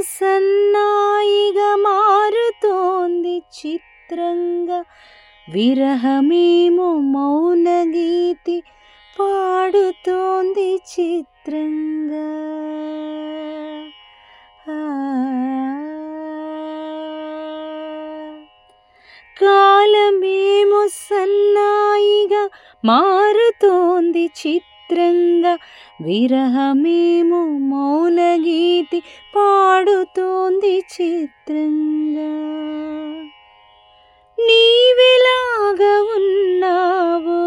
సన్నాయిగా మారుతోంది చిత్రంగా విరహమేమో మౌన గీతి పాడుతోంది చిత్రంగా. కాలమేమో సన్నాయిగా మారుతోంది చిత్ర చిత్రంగా విరహమేమో మౌనగీతి పాడుతోంది చిత్రంగా. నీవెలాగా ఉన్నావో?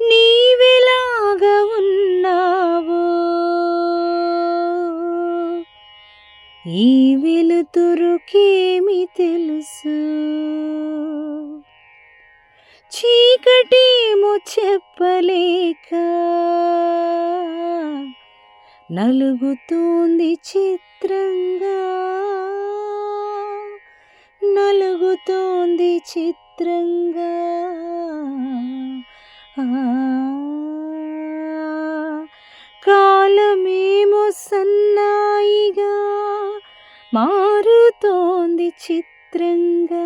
నీవెలాగా ఉన్నావో? ఈ వెలుతురుకేమి తెలుసు? చీకటేమో చెప్పలేక నలుగుతుంది చిత్రంగా. నలుగుతోంది చిత్రంగా. ఆ, కాలమేమో సన్నాయిగా మారుతోంది చిత్రంగా.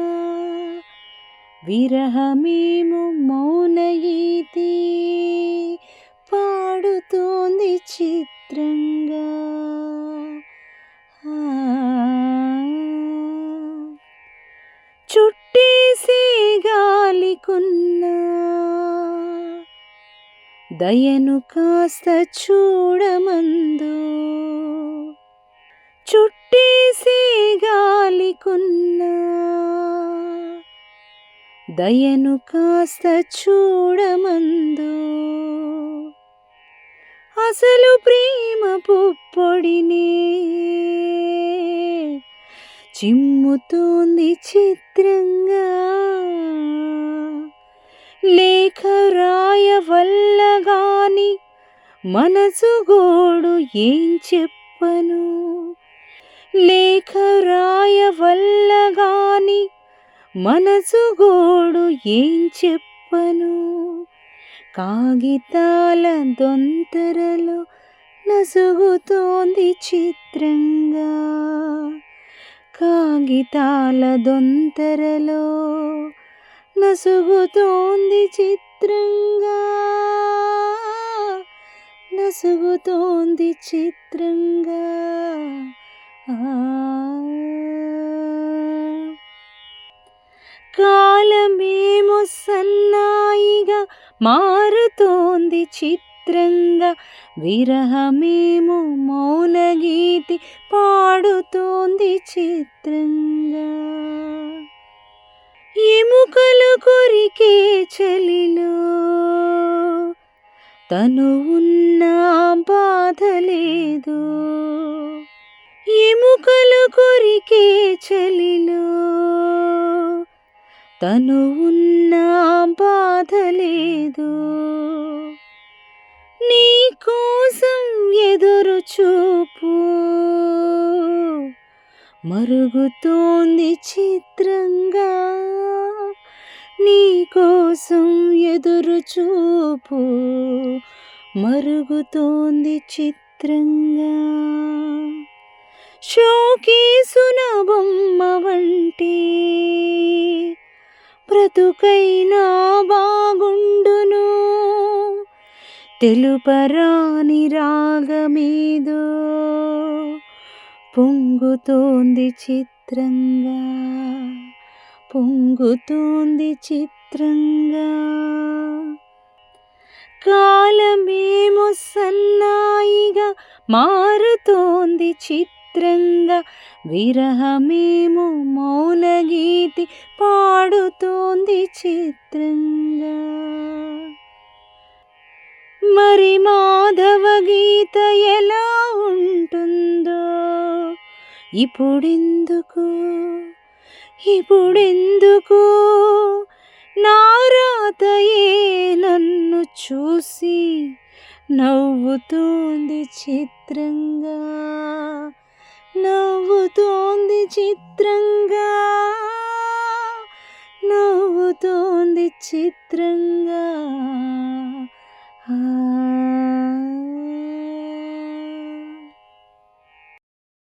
విరహమేము మౌనయీతి పాడుతోంది చిత్రంగా ఆ. చుట్టేసే గాలికున్నా దయను కాస్త చూడమందు చుట్టేసే గాలికున్నా దయను కాస్త చూడమందు. అసలు ప్రేమ పుప్పొడినే చిమ్ముతోంది చిత్రంగా. లేఖ రాయవల్లగాని మనసు గోడు ఏం చెప్పను. లేఖ రాయ వల్లగాని మనసు గోడు ఏం చెప్పను? కాగితాల దొంతరలో నసుగుతోంది చిత్రంగా. కాగితాల దొంతరలో నసుగుతోంది చిత్రంగా. నసుగుతోంది చిత్రంగా. కాలమేమో సన్నాయిగా మారుతోంది చిత్రంగా. విరహమేమో మౌన గీతి పాడుతోంది చిత్రంగా. ఎముకలు కొరికే చలిలో తను ఉన్న బాధ లేదు. ఎముకలు కొరికే చలిలో తను ఉన్న బాధ లేదు నీ కోసం ఎదురు చూపు మరుగుతోంది చిత్రంగా. నీ కోసం ఎదురు చూపు మరుగుతోంది చిత్రంగా. షోకి బొమ్మ వంటి బ్రతుకైనా బాగుండును. తెలుపరాని రాగమీదో పొంగుతోంది చిత్రంగా పొంగుతోంది చిత్రంగా. కాలమేమో సన్నాయిగా మారుతోంది చిత్రంగా విరహమేము మౌన గీతి పాడుతోంది చిత్రంగా. మరి మాధవ గీత ఎలా ఉంటుందో? ఇప్పుడెందుకు? ఇప్పుడెందుకు? నారాతయే నన్ను చూసి నవ్వుతోంది చిత్రంగా. నవ్వుతోంది చిత్రంగా. నవ్వుతోంది చిత్రంగా.